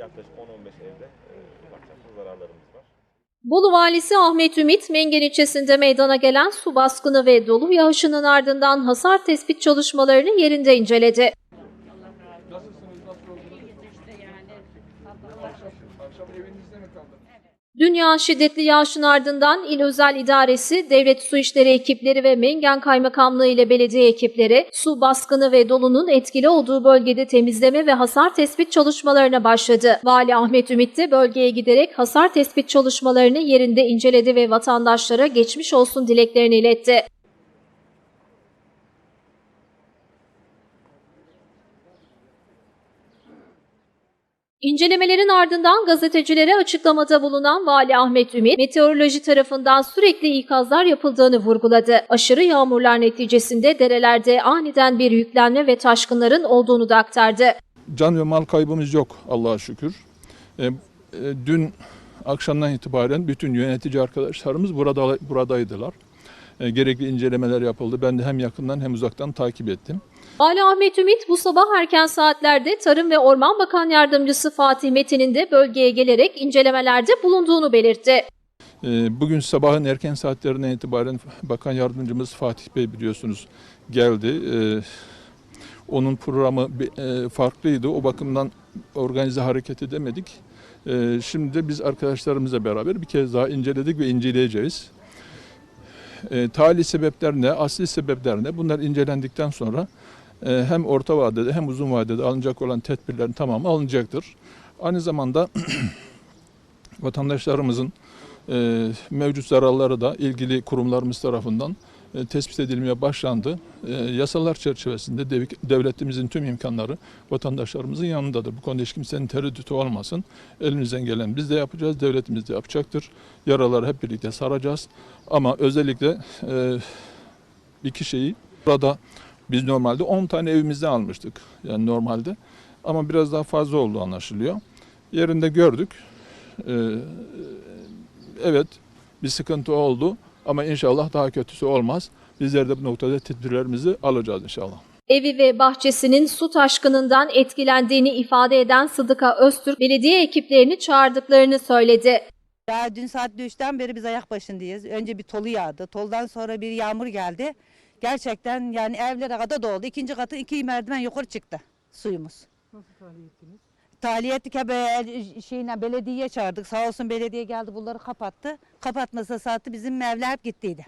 yaklaşık 10-15 evde e, çaplı zararlarımız var. Bolu valisi Ahmet Ümit, Mengen ilçesinde meydana gelen su baskını ve dolu yağışının ardından hasar tespit çalışmalarını yerinde inceledi. Nasılsınız? Nasıl oldunuz? Akşam, akşam evinizde mi kaldınız? Dünya şiddetli yağışın ardından İl Özel İdaresi, Devlet Su İşleri ekipleri ve Mengen Kaymakamlığı ile belediye ekipleri su baskını ve dolunun etkili olduğu bölgede temizleme ve hasar tespit çalışmalarına başladı. Vali Ahmet Ümit de bölgeye giderek hasar tespit çalışmalarını yerinde inceledi ve vatandaşlara geçmiş olsun dileklerini iletti. İncelemelerin ardından gazetecilere açıklamada bulunan Vali Ahmet Ümit, meteoroloji tarafından sürekli ikazlar yapıldığını vurguladı. Aşırı yağmurlar neticesinde derelerde aniden bir yüklenme ve taşkınların olduğunu da aktardı. Can ve mal kaybımız yok Allah'a şükür. E, e, dün akşamdan itibaren bütün yönetici arkadaşlarımız burada buradaydılar. E, gerekli incelemeler yapıldı. Ben de hem yakından hem uzaktan takip ettim. Vali Ahmet Ümit bu sabah erken saatlerde Tarım ve Orman Bakan Yardımcısı Fatih Metin'in de bölgeye gelerek incelemelerde bulunduğunu belirtti. E, bugün sabahın erken saatlerinden itibaren Bakan Yardımcımız Fatih Bey biliyorsunuz geldi. E, onun programı e, farklıydı. O bakımdan organize hareket edemedik. E, şimdi de biz arkadaşlarımızla beraber bir kez daha inceledik ve inceleyeceğiz. Tali sebepler ne, asli sebepler ne bunlar incelendikten sonra hem orta vadede hem uzun vadede alınacak olan tedbirlerin tamamı alınacaktır. Aynı zamanda vatandaşlarımızın e, mevcut zararları da ilgili kurumlarımız tarafından e, tespit edilmeye başlandı. E, yasalar çerçevesinde dev- devletimizin tüm imkanları vatandaşlarımızın yanındadır. Bu konuda hiç kimsenin tereddütü olmasın. Elimizden gelen biz de yapacağız, devletimiz de yapacaktır. Yaraları hep birlikte saracağız. Ama özellikle e, iki şeyi burada biz normalde 10 tane evimizde almıştık. Yani normalde. Ama biraz daha fazla olduğu anlaşılıyor. Yerinde gördük. E, evet bir sıkıntı oldu ama inşallah daha kötüsü olmaz. Bizler de bu noktada tedbirlerimizi alacağız inşallah. Evi ve bahçesinin su taşkınından etkilendiğini ifade eden Sıdıka Öztürk, belediye ekiplerini çağırdıklarını söyledi. Daha dün saat 3'ten beri biz ayak başındayız. Önce bir tolu yağdı. Toldan sonra bir yağmur geldi. Gerçekten yani evlere kadar doldu. İkinci katı iki merdiven yukarı çıktı suyumuz. Nasıl tahliye ettiniz? Tahliye ettik hebe, e, şeyine, belediyeye çağırdık. Sağ olsun belediye geldi bunları kapattı. Kapatmasa sattı bizim evler hep gittiydi.